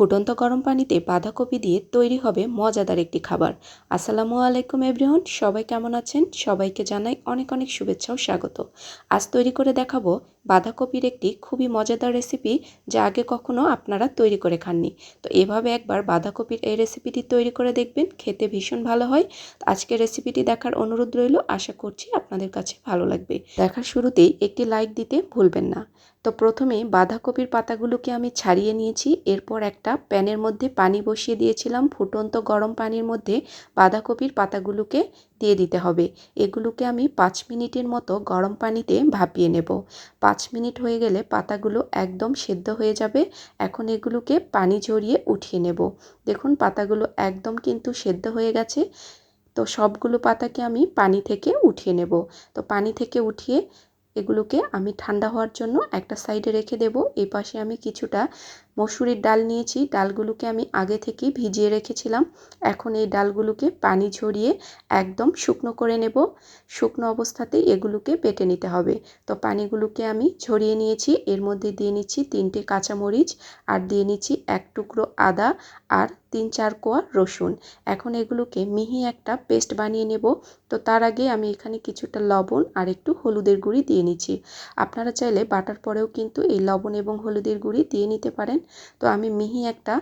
ফুটন্ত গরম পানিতে বাঁধাকপি দিয়ে তৈরি হবে মজাদার একটি খাবার। আসসালামু আলাইকুম এভরিওয়ান সবাই কেমন আছেন? সবাইকে জানাই অনেক অনেক শুভেচ্ছা ও স্বাগত। আজ তৈরি করে দেখাবো বাঁধাকপির একটি খুবই মজাদার রেসিপি যা আগে কখনো আপনারা তৈরি করে খাননি। তো এভাবে একবার বাঁধাকপির এই রেসিপিটি তৈরি করে দেখবেন, খেতে ভীষণ ভালো হয়। আজকে রেসিপিটি দেখার অনুরোধ রইল, আশা করছি আপনাদের কাছে ভালো লাগবে। দেখার শুরুতেই একটি লাইক দিতে ভুলবেন না। তো প্রথমে বাঁধাকপির পাতাগুলোকে আমি ছাড়িয়ে নিয়েছি, এরপর একটা প্যানের মধ্যে পানি বসিয়ে দিয়েছিলাম, ফুটন্ত গরম পানির মধ্যে বাঁধাকপির পাতাগুলোকে দিয়ে দিতে হবে। এগুলোকে আমি পাঁচ মিনিটের মতো গরম পানিতে ভাপিয়ে নেব। পাঁচ মিনিট হয়ে গেলে পাতাগুলো একদম সেদ্ধ হয়ে যাবে, এখন এগুলোকে পানি ঝরিয়ে উঠিয়ে নেব। দেখুন, পাতাগুলো একদম কিন্তু সেদ্ধ হয়ে গেছে। তো সবগুলো পাতাকে আমি পানি থেকে উঠিয়ে নেব। তো পানি থেকে উঠিয়ে এগুলোকে আমি ঠান্ডা হওয়ার জন্য একটা সাইডে রেখে দেব। এই পাশে আমি কিছুটা মসুরির ডাল নিয়েছি। ডালগুলোকে আমি আগে থেকেই ভিজিয়ে রেখেছিলাম। এখন এই ডালগুলোকে পানি ঝরিয়ে একদম শুকনো করে নেব। শুকনো অবস্থাতেই এগুলোকে বেটে নিতে হবে। তো পানিগুলোকে আমি ঝরিয়ে নিয়েছি। এর মধ্যে দিয়ে নিচ্ছি তিনটে কাঁচামরিচ আর দিয়ে নিচ্ছি এক টুকরো আদা আর তিন চার কোয়া রসুন। এখন এগুলোকে মিহি একটা পেস্ট বানিয়ে নেব। তো তার আগে আমি এখানে কিছুটা লবণ আর একটু হলুদের গুঁড়ি দিয়ে নিচ্ছি। আপনারা চাইলে বাটার পরেও কিন্তু এই লবণ এবং হলুদের গুঁড়ি দিয়ে নিতে পারেন। তো আমি মিহি একটা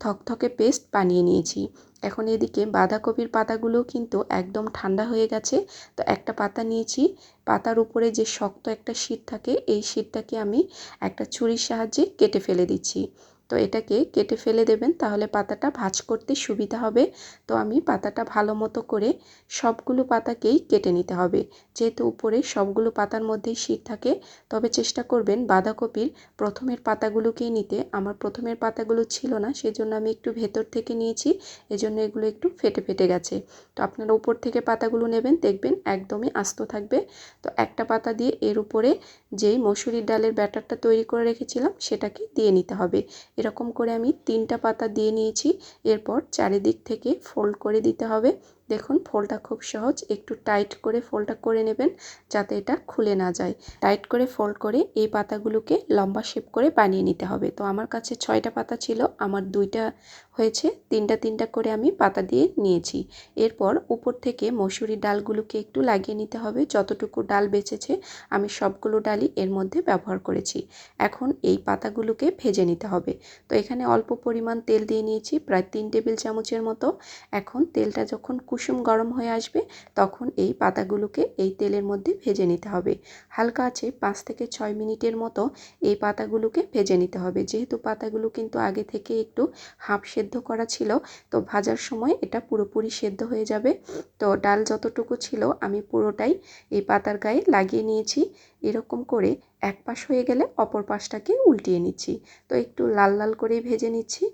থকথকে পেস্ট বানিয়ে নিয়েছি। এখন এদিকে বাঁধাকপির পাতাগুলো কিন্তু একদম ঠান্ডা হয়ে গেছে। তো একটা পাতা নিয়েছি। পাতার উপরে যে শক্ত একটা শীত থাকে, এই শীতটাকে আমি একটা ছুরির সাহায্যে কেটে ফেলে দিচ্ছি। তো এটাকে কেটে ফেলে দেবেন, তাহলে পাতাটা ভাজ করতে সুবিধা হবে। তো আমি পাতাটা ভালো মতো করে সবগুলো পাতাকেই কেটে নিতে হবে। যেহেতু উপরে সবগুলো পাতার মধ্যেই শীত থাকে, তবে চেষ্টা করবেন বাঁধাকপির প্রথমের পাতাগুলোকেই নিতে। আমার প্রথমের পাতাগুলো ছিল না, সেজন্য আমি একটু ভেতর থেকে নিয়েছি, এজন্য এগুলো একটু ফেটে ফেটে গেছে। তো আপনারা উপর থেকে পাতাগুলো নেবেন, দেখবেন একদমই আস্ত থাকবে। তো একটা পাতা দিয়ে এর উপরে যেই মসুরির ডালের ব্যাটারটা তৈরি করে রেখেছিলাম সেটাকে দিয়ে নিতে হবে। এরকম করে আমি তিনটা পাতা দিয়ে নিয়েছি। এরপর চারিদিক থেকে ফোল্ড করে দিতে হবে। দেখুন, ফোলটা খুব সহজ। একটু টাইট করে ফোলটা করে নেবেন যাতে এটা খুলে না যায়। টাইট করে ফোল্ড করে এই পাতাগুলোকে লম্বা শেপ করে বানিয়ে নিতে হবে। তো আমার কাছে ছয়টা পাতা ছিল, আমার দুইটা হয়েছে, তিনটা তিনটা করে আমি পাতা দিয়ে নিয়েছি। এরপর উপর থেকে মসুরি ডালগুলোকে একটু লাগিয়ে নিতে হবে। যতটুকু ডাল বেঁচেছে, আমি সবগুলো ডালই এর মধ্যে ব্যবহার করেছি। এখন এই পাতাগুলোকে ভেজে নিতে হবে। তো এখানে অল্প পরিমাণ তেল দিয়ে নিয়েছি, প্রায় তিন টেবিল চামচের মতো। এখন তেলটা যখন কুসুম গরম হয়ে আসবে, তখন এই পাতাগুলোকে এই তেলের মধ্যে ভেজে নিতে হবে। হালকা আছে, পাঁচ থেকে ছয় মিনিটের মতো এই পাতাগুলোকে ভেজে নিতে হবে। যেহেতু পাতাগুলো কিন্তু আগে থেকে একটু হাফ সেদ্ধ করা ছিল, তো ভাজার সময় এটা পুরোপুরি সেদ্ধ হয়ে যাবে। তো ডাল যতটুকু ছিল আমি পুরোটাই এই পাতার গায়ে লাগিয়ে নিয়েছি। এরকম করে এক পাশ হয়ে গেলে অপর পাশটাকে উল্টিয়ে নিচ্ছি। তো একটু লাল লাল করেই ভেজে নিচ্ছি।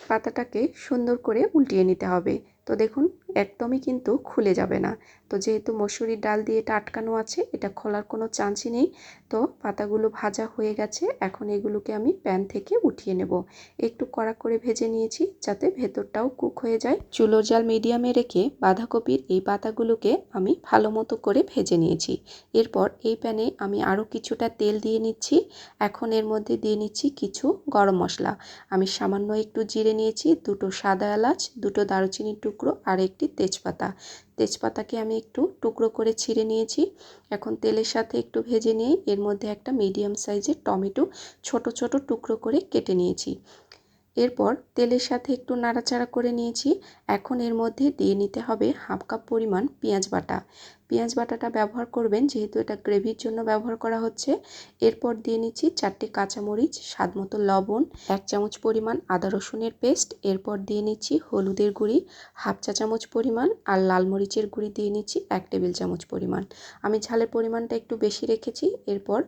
পাতাটাকে সুন্দর করে উল্টিয়ে নিতে হবে। তো দেখুন একদমই কিন্তু খুলে যাবে না। তো যেহেতু মসুরির ডাল দিয়ে এটা আটকানো আছে, এটা খোলার কোনো চান্সই নেই। তো পাতাগুলো ভাজা হয়ে গেছে, এখন এগুলোকে আমি প্যান থেকে উঠিয়ে নেব। একটু কড়া করে ভেজে নিয়েছি যাতে ভেতরটাও কুক হয়ে যায়। চুলোর জাল মিডিয়ামে রেখে বাঁধাকপির এই পাতাগুলোকে আমি ভালো মতো করে ভেজে নিয়েছি। এরপর এই প্যানে আমি আরও কিছুটা তেল দিয়ে নিচ্ছি। এখন এর মধ্যে দিয়ে নিচ্ছি কিছু গরম মশলা। আমি সামান্য একটু জিরে নিয়েছি, দুটো সাদা এলাচ, দুটো দারুচিনির টুকরো আর একটি তেজপাতা। তেজপাতাকে আমি একটু টুকরো করে ছিঁড়ে নিয়েছি। এখন তেলের সাথে একটু ভেজে নিয়ে এর মধ্যে একটা মিডিয়াম সাইজের টমেটো ছোট ছোট টুকরো করে কেটে নিয়েছি। এরপর তেলের সাথে একটু নাড়াচাড়া করে নিয়েছি। এখন এর মধ্যে দিয়ে নিতে হবে হাফ কাপ পরিমাণ পেঁয়াজ বাটা। পেঁয়াজ বাটাটা ব্যবহার করবেন, যেহেতু এটা গ্রেভির জন্য ব্যবহার করা হচ্ছে। এরপর দিয়ে নিচ্ছি চারটে কাঁচামরিচ, স্বাদ মতো লবণ, এক চামচ পরিমাণ আদা রসুনের পেস্ট। এরপর দিয়ে নিচ্ছি হলুদের গুঁড়ি, হাফ চা চামচ পরিমাণ আর লাল মরিচের গুঁড়ি দিয়ে নিচ্ছি এক টেবিল চামচ পরিমাণ। আমি ঝালের পরিমাণটা একটু বেশি রেখেছি। এরপর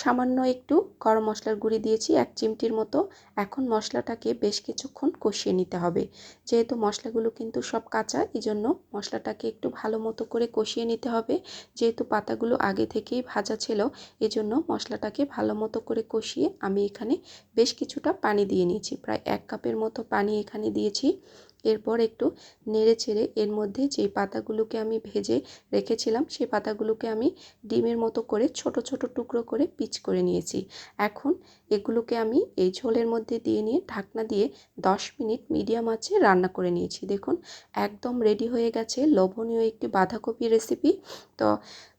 সামান্য একটু গরম মশলার গুঁড়ি দিয়েছি এক চিমটির মতো। এখন মশলাটাকে বেশ কিছুক্ষণ কষিয়ে নিতে হবে। যেহেতু মশলাগুলো কিন্তু সব কাঁচা এই জন্য মশলাটাকে একটু ভালো মতো করে কষিয়ে নিতে হবে। যেহেতু পাতাগুলো আগে থেকেই ভাজা ছিল, এজন্য মশলাটাকে ভালো মতো করে কষিয়ে আমি এখানে বেশ কিছুটা পানি দিয়ে নিয়েছি। প্রায় এক কাপের মতো পানি এখানে দিয়েছি। এরপর একটু নেড়ে চেড়ে এর মধ্যে যেই পাতাগুলোকে আমি ভেজে রেখেছিলাম, সেই পাতাগুলোকে আমি ডিমের মতো করে ছোট ছোট টুকরো করে পিচ করে নিয়েছি। এখন এগুলোকে আমি এই ঝোলের মধ্যে দিয়ে নিয়ে ঢাকনা দিয়ে 10 মিনিট মিডিয়াম আঁচে রান্না করে নিয়েছি। দেখুন, একদম রেডি হয়ে গেছে। লোভনীয় একটি বাঁধাকপি রেসিপি তো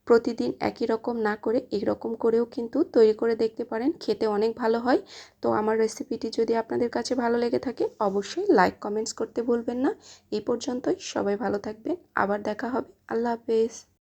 প্রতিদিন একই রকম না করে এই রকম করেও কিন্তু তৈরি করে দেখতে পারেন। খেতে অনেক ভালো হয়। তো আমার রেসিপিটি যদি আপনাদের কাছে ভালো লেগে থাকে, অবশ্যই লাইক কমেন্টস করতে ভুলবেন না। এই পর্যন্তই। সবাই ভালো থাকবেন। আবার দেখা হবে। আল্লাহ হাফেজ।